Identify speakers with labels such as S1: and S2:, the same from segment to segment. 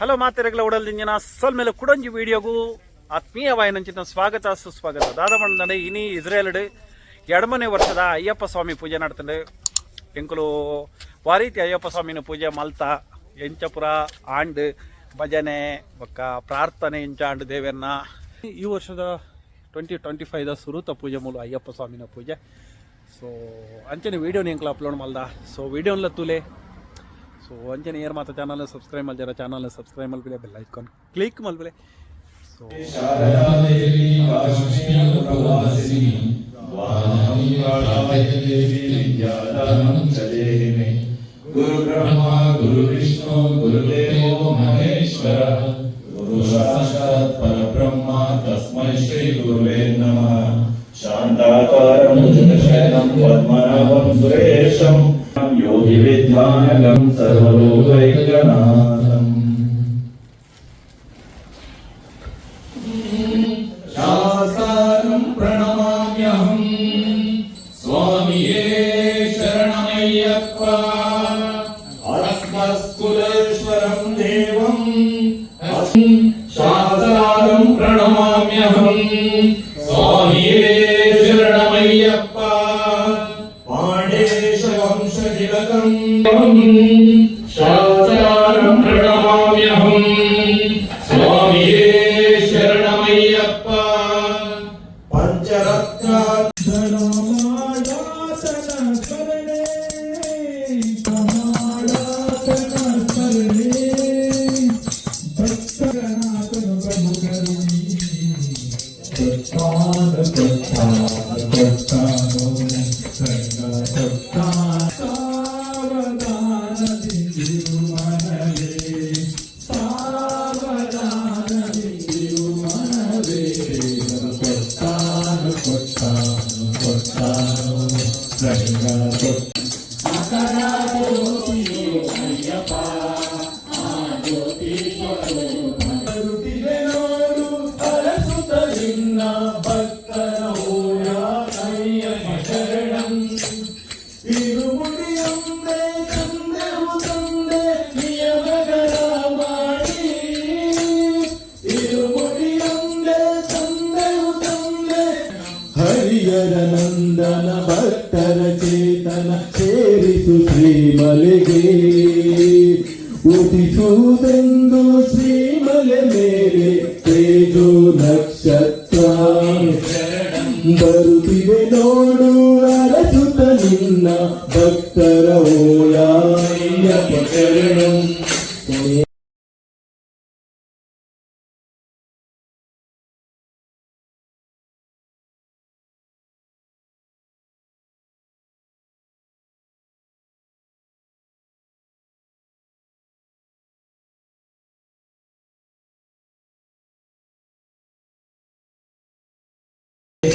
S1: Hello ಮಾತೆರೆಗಳ ಉಡಲ್ದಿಂಜಿನ ಅಸಲ್ ಮೇಲೆ ಕುಡಂಜಿ ವಿಡಿಯೋಗೂ ಆತ್ಮೀಯವಾಯಿನಂಚಿನ ಸ್ವಾಗತ, ಸುಸ್ವಾಗತ. ದಾದ ಮಂಡನೆ ಇನಿ ಇಸ್ರೇಲ್ಡ್ ಎರಡಮನೆ ವರ್ಷದ ಅಯ್ಯಪ್ಪ ಸ್ವಾಮಿ ಪೂಜೆ ನಡ್ತಂಡೆ ಎಂಕುಲು ವಾರೀತಿ ಅಯ್ಯಪ್ಪ ಸ್ವಾಮಿನ ಪೂಜೆ ಮಲ್ತ, ಎಂಚಪುರ ಆಂಡ್ ಭಜನೆ, ಬೊಕ್ಕ ಪ್ರಾರ್ಥನೆ ಇಂಚ ಆಂಡ್ ದೇವೆನ್ನ. ಈ ವರ್ಷದ ಟ್ವೆಂಟಿ ಟ್ವೆಂಟಿ ಫೈವ್ದ ಸುರುತ ಪೂಜೆ ಮೂಲ ಅಯ್ಯಪ್ಪ ಸ್ವಾಮಿನ ಪೂಜೆ. ಸೊ ಅಂಚನೆ ವೀಡಿಯೋನ ಎಂಕ್ಲ ಅಪ್ಲೋಡ್ ಮಲ್ದ ಸೊ ವೀಡಿಯೋನ್ಲ ತುಲೆ ಸೊ ಅಂಚನೆ ಏರ್ ಮಾತ ಚಾನಲ್ ಸಬ್ಸ್ಕ್ರೈಬ್ ಮಲ್ದಿರ ಚಾನಲ್ ಸಬ್ಸ್ಕ್ರೈಬ್ ಮಲ್ಬಿಲೆ ಬೆಲ್ ಐಕಾನ್ ಕ್ಲಿಕ್ ಮಲ್ಬಿಲೆ ಸೊ
S2: ಗುರು ಬ್ರಹ್ಮ ಗುರು ವಿಷ್ಣು ಗುರುದೇವೋ ಮಹೇಶ್ವರ ಗುರು ಸಾಕ್ಷಾತ್ ಪರಬ್ರಹ್ಮ ತಸ್ಮೈ ಶ್ರೀ ಗುರುವೇ ನಮಃ. ಶಾಂತಾಕಾರಂ ಜಗಶಯನಂ Padmanabham ಸುರೇಶಂ. ध्यानगं सर्वलोकैकनाथम्। சாதாரம்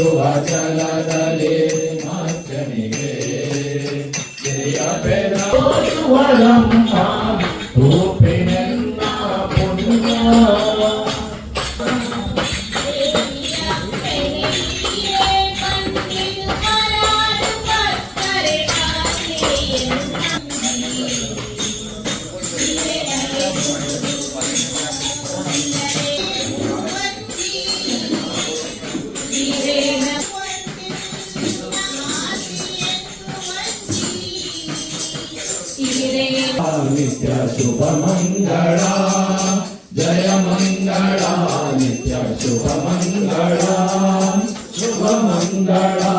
S2: Oh, I can't. Open it నిత్య శుభ మంగళా జయ మంగళా నిత్య శుభ మంగళా శుభ మంగళా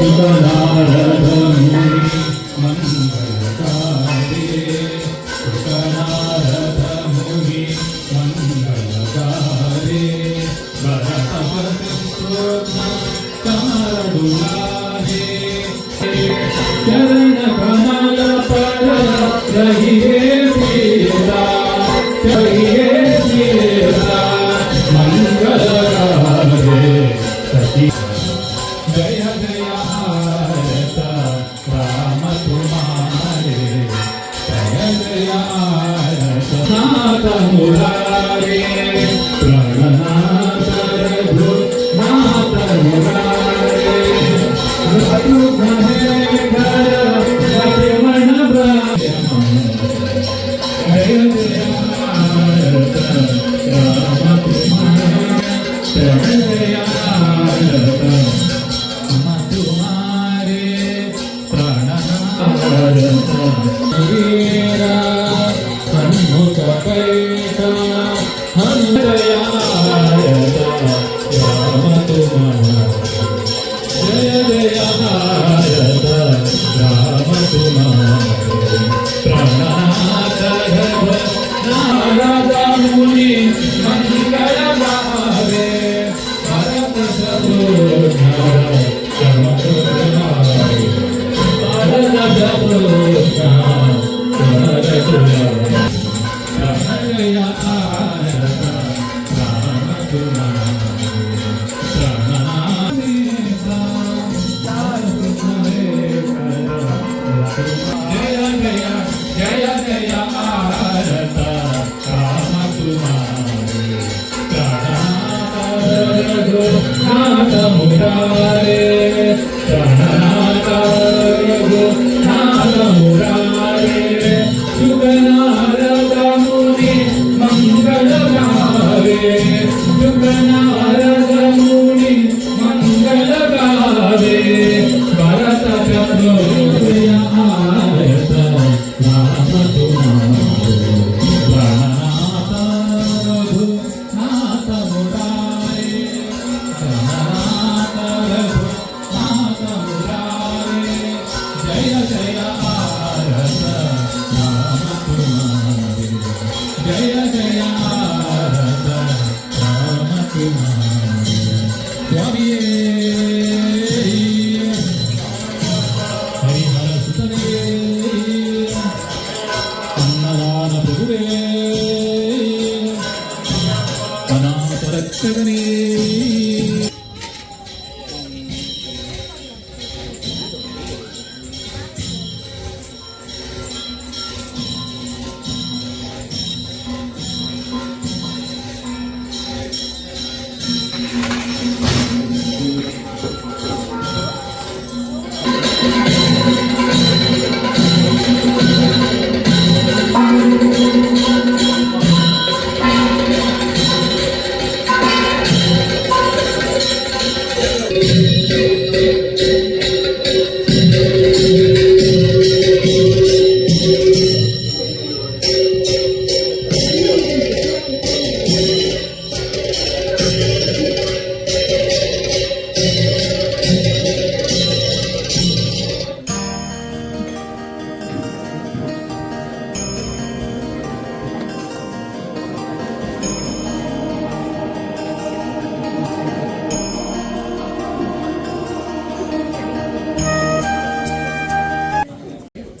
S2: Thank you. Murare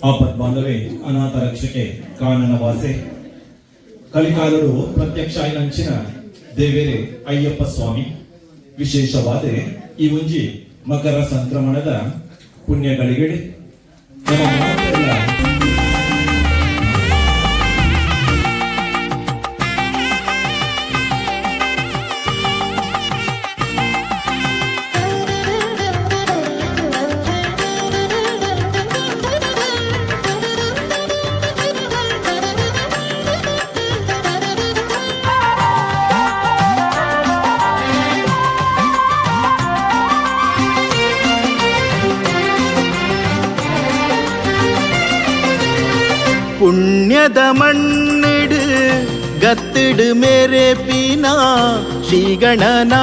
S3: ಆಪತ್ ಬಾಂಧವೇ, ಅನಾಥ ರಕ್ಷಕೆ ಕಾನನ ವಾಸೆ ಕಲಿಕಾಲರು ಪ್ರತ್ಯಕ್ಷ ಐನಂಚಿನ ದೇವೇರೆ ಅಯ್ಯಪ್ಪ ಸ್ವಾಮಿ. ವಿಶೇಷವಾದ ಈ ಮುಂಜಿ ಮಕರ ಸಂಕ್ರಮಣದ ಪುಣ್ಯಗಳಿಗೆಡೆ. ನಮ್ಮ
S4: ಪುಣ್ಯದ ಮಣ್ಣಿಡು ಗತ್ತಿಡು ಮೇರೆ ಪೀನ ಶ್ರೀ ಗಣನಾಯಕೀರೇ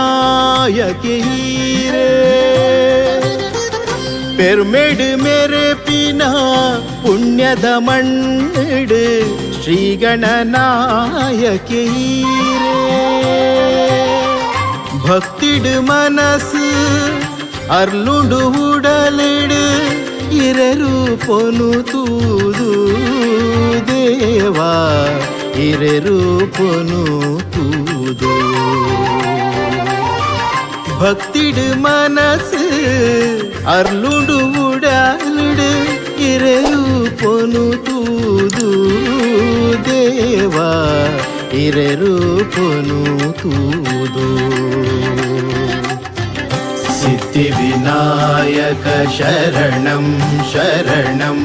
S4: ಪೆರ್ಮೆಡು ಮೇರೆ ಪೀನ ಪುಣ್ಯದ ಮಣ್ಣಿಡು ಶ್ರೀ ಗಣನಾಯಕೀರೇ ಭಕ್ತಿಡು ఇరెరూపొను తూదు దేవా ఇరెరూపొను తూదు பக்திடு மனசு அருளுடு உடாலுடு. இரவு பொனு தூது தேவா. இரவு பொனு தூதோ. सिद्धिविनायक शरणं शरणं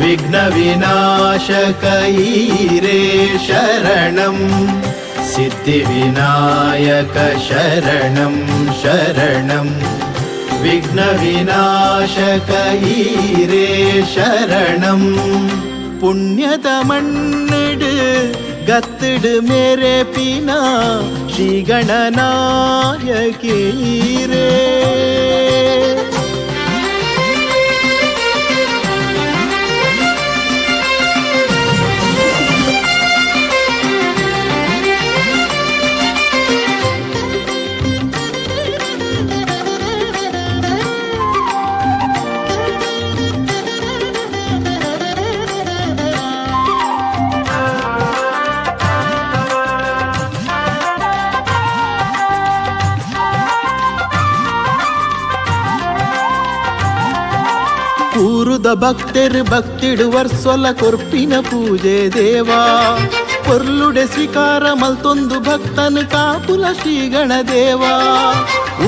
S4: विघ्नविनाशक ईरे शरणं सिद्धिविनायक शरणं शरणं विघ्नविनाशक ईरे शरणं पुण्यतमण्णडु ಗತ್ತಿಡು ಮೇರೆ ಪಿನ ಶ್ರೀ ಗಣನಾಯಕೀರೇ ಕೂರುದ ಭಕ್ತರು ಭಕ್ತಿಡುವರ್ ಸೊಲ ಕೊರ್ಪಿನ ಪೂಜೆ ದೇವಾ ಪೊರ್ಲುಡೆ ಸ್ವೀಕಾರ ಮಲ್ತೊಂದು ಭಕ್ತನು ಕಾಪುಲ ಶ್ರೀಗಣ ದೇವಾ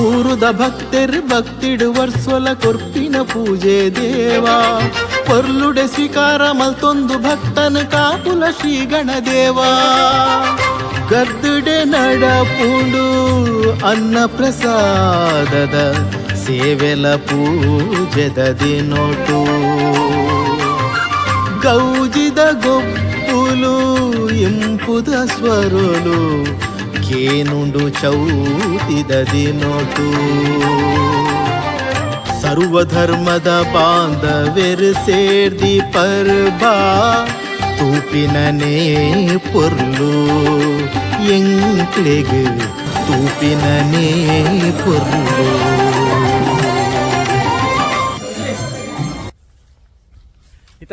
S4: ಊರುದ ಭಕ್ತರು ಭಕ್ತಿಡುವರ್ ಸೊಲ ಕೊರ್ಪಿನ ಪೂಜೆ ದೇವಾ ಪೊರ್ಲುಡೆ ಸ್ವೀಕಾರ ಮಲ್ತೊಂದು ಭಕ್ತನು ಕಾಪುಲ ಶ್ರೀಗಣ ದೇವಾ ಗದ್ದುಡೆ ನಡಪುಂಡು ಅನ್ನ ಪ್ರಸಾದದ ಸೇವೆಲ ಪೂಜೆದ ದಿನೊಟು ಗೌಜಿದ ಗೊಪ್ಪುಲು ಇಂಪುದ ಸ್ವರುಲು ಕೇನುಂಡು ಚೌತಿದ ದಿನೊಟು ಸರ್ವಧರ್ಮದ ಬಾಂಧವೆರು ಸೇರ್ದಿ ಪರ್ಬಾ ತೂಪಿನನೇ ಪೊರ್ಲು ಎಂಕ್ಲೆಗು ತೂಪಿನನೇ ಪೊರ್ಲು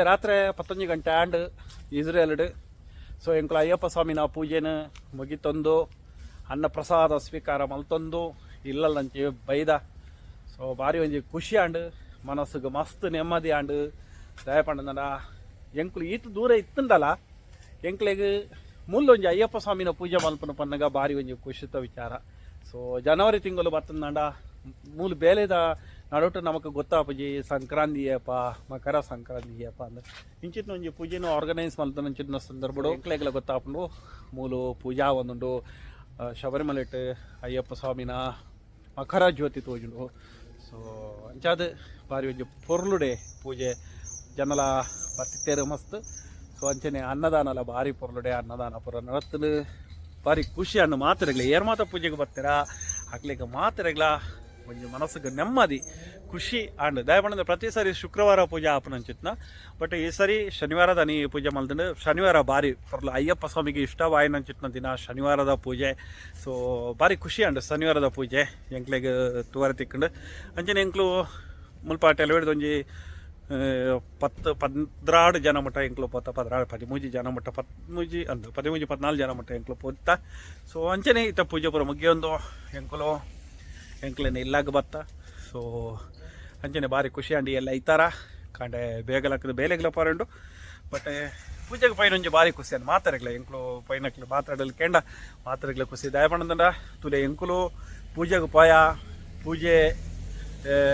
S1: ಇತ್ತ ರಾತ್ರಿ ಪತ್ತೊಂದು ಗಂಟೆ ಆಂಡ್ ಇಸ್ರೇಲ್ಡ್. ಸೊ ಎಂಕುಲ ಅಯ್ಯಪ್ಪ ಸ್ವಾಮಿನ ಪೂಜೆನ ಮುಗಿತೊಂದು, ಅನ್ನ ಪ್ರಸಾದ ಸ್ವೀಕಾರ ಮಲ್ತೊಂದು ಇಲ್ಲಲ್ಲಂಚಿ ಬೈದ. ಸೊ ಭಾರಿ ಒಂಜಿ ಖುಷಿ ಆಂಡ್ ಮನಸ್ಸಿಗೆ ಮಸ್ತ್ ನೆಮ್ಮದಿ ಆಂಡ್ ದಯಪಂಡ ಎಂಕುಲು ಈತ ದೂರ ಇತ್ತಂದಲ್ಲ, ಎಂಕ್ಲೆಗ್ ಮುಲ್ಲೊಂಜಿ ಅಯ್ಯಪ್ಪ ಸ್ವಾಮಿನ ಪೂಜೆ ಮಲ್ಪನ ಪನ್ನಗ ಭಾರಿ ಒಂಜಿ ಖುಷಿತ ವಿಚಾರ. ಸೊ ಜನವರಿ ತಿಂಗಳು ಬತ್ತಂದಂಡ ಮೂಲ ಬೇಲೆದ ನಡೋಟು ನಮಗೆ ಗೊತ್ತಾಪಜಿ ಸಂಕ್ರಾಂತಿ ಏಪ ಮಕರ ಸಂಕ್ರಾಂತಿ ಏಪ ಅಂದ್ರೆ ಇಂಚಿನ ಒಂಜಿ ಪೂಜೆನು ಆರ್ಗನೈಸ್ ಮಲ್ತನಂಚಿನ ಸಂದರ್ಭಡು ಎಂಕ್ಲೆಗ್ಲ ಗೊತ್ತಾಪುಂಡು. ಮೂಲು ಪೂಜಾ ಒಂದುಂಡು ಶಬರಿಮಲೆಟ್ ಅಯ್ಯಪ್ಪ ಸ್ವಾಮಿನ ಮಕರ ಜ್ಯೋತಿ ತೋಜುಂಡು. ಸೊ ಅಂಚಾದ ಬಾರಿ ಒಂಜಿ ಪೊರ್ಲುಡೆ ಪೂಜೆ. ಜನಲ ಬರ್ತಿತ್ತೇರು ಮಸ್ತ್. ಸೊ ಅಂಚನೆ ಅನ್ನದಾನಲ ಭಾರಿ ಪೊರ್ಲುಡೆ ಅನ್ನದಾನ ಪುರ ನಡತ್ತಲು ಭಾರಿ ಖುಷಿ ಅನ್ನು ಮಾತ್ರೆಗ್ಲ. ಏರ್ ಮಾತ ಪೂಜೆಗೆ ಬರ್ತೀರಾ? ಹಾಕ್ಲಿಕ್ಕೆ ಮಾತ್ರೆಗ್ಲ. ಒಂಜಿ ಮನಸ್ಸಿಗೆ ನೆಮ್ಮದಿ, ಖುಷಿ ಆಂಡ್ ದಯಪಂಡ ಪ್ರತಿ ಸಾರಿ ಶುಕ್ರವಾರ ಪೂಜೆ ಆಪನ ಅಂಚಿತ್ನ. ಬಟ್ ಈ ಸರಿ ಶನಿವಾರದ ನೀ ಪೂಜೆ ಮಲ್ತಂಡು ಶನಿವಾರ ಬಾರಿ ಪರ್ಲು ಅಯ್ಯಪ್ಪ ಸ್ವಾಮಿಗೆ ಇಷ್ಟವಾಯಿನ ಅಂಚಿತ್ನ ದಿನ ಶನಿವಾರದ ಪೂಜೆ. ಸೊ ಭಾರಿ ಖುಷಿ ಆಂಡ್ ಶನಿವಾರದ ಪೂಜೆ ಎಂಕ್ಲೆಗೆ ತುವಾರ ತಿಕ್ಕೊಂಡು. ಅಂಚನೆ ಎಂಕ್ಲು ಮುಲ್ಪ ಜನ ಮಟ್ಟ ಎಂಕ್ಲು ಪೋತ, ಪದ್ರಾಡು ಪದಿಮೂಜಿ ಜನ ಮಟ್ಟ ಪದ್ಮೂಜಿ ಅಂದ್ರೆ ಪದಿಮೂಜಿ ಪದ್ನಾಲ್ಕು ಜನ ಮಟ್ಟ ಎಂಕ್ಲು ಪೋತ. ಸೊ ಅಂಚನೆ ಎಂಕ್ಲೇನ ಇಲ್ಲಾಗ ಬತ್ತ. ಸೊ ಅಂಚನೆ ಭಾರಿ ಖುಷಿ ಅಂಡಿ ಎಲ್ಲ ಐತಾರ. ಕಂಡೆ ಬೇಗಲಕ್ಕದ ಬೇಲೆಗ್ಲ ಪರಂಡು. ಬಟ್ ಪೂಜೆಗೆ ಪೈನೊಂಜಿ ಭಾರಿ ಖುಷಿ ಅಂತ ಮಾತಾಡಗ್ಲ ಎಂಕ್ಲು ಪೈನಕ್ಲು ಮಾತಾಡಲು ಕೆಂಡ ಮಾತಾಡಗ್ಲ ಖುಷಿ. ದಯಪಣ್ಣದಂಡ ತುಲೆ ಎಂಕುಲು ಪೂಜೆಗೆ ಪಾಯ, ಪೂಜೆ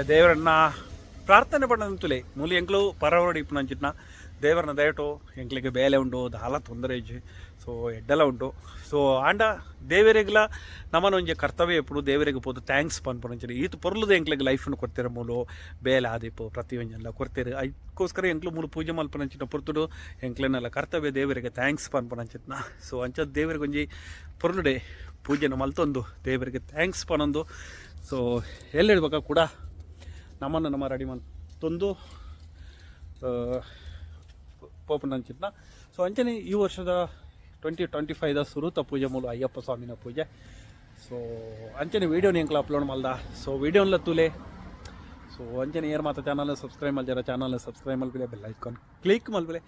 S1: ದೇವರನ್ನ, ಪ್ರಾರ್ಥನೆ ತುಲೆ. ಮೂಲಿ ಎಂಕ್ಲು ಪರವಡಿ ಇಪ್ಪು ನಂಚಿತ್ನ ದೇವರನ್ನ ದಯಟು ಎಂಕ್ಲಿಗೆ ಬೇಲೆ ಉಂಡು, ದಾಲ ತೊಂದರೆ ಇಜ್ಜಿ. ಸೊ ಎಡ್ಡೆಲ್ಲ ಉಂಟು. ಸೊ ಆಂಡ ದೇವರಿಗೆಲ್ಲ ನಮ್ಮನ ಒಂಜಿ ಕರ್ತವ್ಯ ಎಪ್ಪಡು, ದೇವರಿಗೆ ಪೋದು ಥ್ಯಾಂಕ್ಸ್ ಪನ್ಪೊಂಚರಿ ಈತು ಪೊರ್ಲುದು ಎಂಕ್ಲಿಗೆ ಲೈಫನ್ನು ಕೊಡ್ತೀರ ಮೂಲು, ಬೇಲೆ, ಆದಿಪ್ಪು, ಪ್ರತಿಯೊಂದೆಲ್ಲ ಕೊಡ್ತೀರಿ. ಅದಕ್ಕೋಸ್ಕರ ಎಂಕ್ಲು ಮೂಲು ಪೂಜೆ ಮಲ್ಪನಂಚಿನ ಪುರ್ತುಡು ಎಂಕ್ಲನ್ನೆಲ್ಲ ಕರ್ತವ್ಯ ದೇವರಿಗೆ ಥ್ಯಾಂಕ್ಸ್ ಪನ್ಪನಂಚಿತ್ನ ಸೊ ಅಂಚದ ದೇವರಿಗೆ ಒಂಜಿ ಪೊರ್ಲುಡೆ ಪೂಜೆನ ಮಲ್ತೊಂದು ದೇವರಿಗೆ ಥ್ಯಾಂಕ್ಸ್ ಪನೊಂದು ಸೊ ಎಲ್ಲಿಡ್ಬೇಕಾ ಕೂಡ ನಮ್ಮನ್ನು ನಮ್ಮ ರೆಡಿ ಮಲ್ ತಂದು ಪೋಪನ್ ಅಂಚಿತ್ನ ಸೊ ಅಂಚನೆ ಈ ವರ್ಷದ ಟ್ವೆಂಟಿ ಟ್ವೆಂಟಿ ಫೈವ್ದ ಸುರುತ ಪೂಜೆ ಮೂಲ ಅಯ್ಯಪ್ಪ ಸ್ವಾಮಿನ ಪೂಜೆ. ಸೊ ಅಂಚನೆ ವೀಡಿಯೋನ ಎಂಕ್ಲ ಅಪ್ಲೋಡ್ ಮಲ್ದ ಸೊ ವೀಡಿಯೋನ್ಲ ತುಲೆ. ಸೊ ಅಂಚನೆ ಏರ್ ಮಾತ? ಚಾನಲ್ನ ಸಬ್ಸ್ಕ್ರೈಬ್ ಮಲ್ಜಾರ ಚಾನಲ್ನ ಸಬ್ಸ್ಕ್ರೈಬ್ ಮಲ್ಬಿಲೆ ಬೆಲ್ ಐಕಾನ್ ಕ್ಲಿಕ್ ಮಲ್ಬಿಲೆ